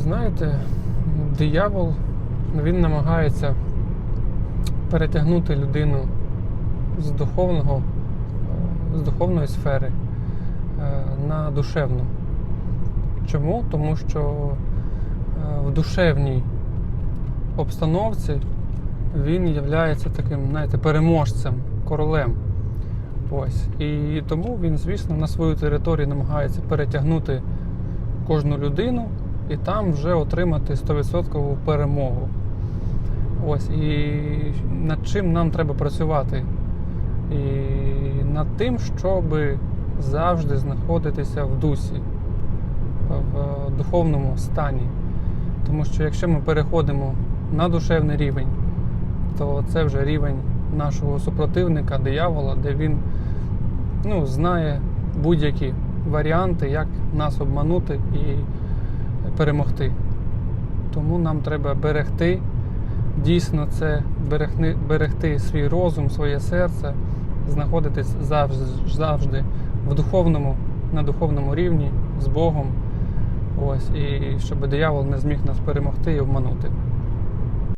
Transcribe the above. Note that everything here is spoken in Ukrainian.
знаєте, диявол він намагається перетягнути людину з духовного, е, з духовної сфери е, на душевну. Чому? Тому що е, в душевній обстановці він є таким, знаєте, переможцем, королем. Ось. І тому він, звісно, на свою територію намагається перетягнути кожну людину і там вже отримати 100% перемогу. Ось. І над чим нам треба працювати? І над тим, щоб завжди знаходитися в дусі, в духовному стані. Тому що якщо ми переходимо на душевний рівень, то це вже рівень нашого супротивника, диявола, де він ну, знає будь-які варіанти, як нас обманути і перемогти. Тому нам треба берегти, дійсно це берегти, берегти свій розум, своє серце, знаходитись завжди, завжди в духовному, на духовному рівні з Богом. Ось, і щоб диявол не зміг нас перемогти і обманути.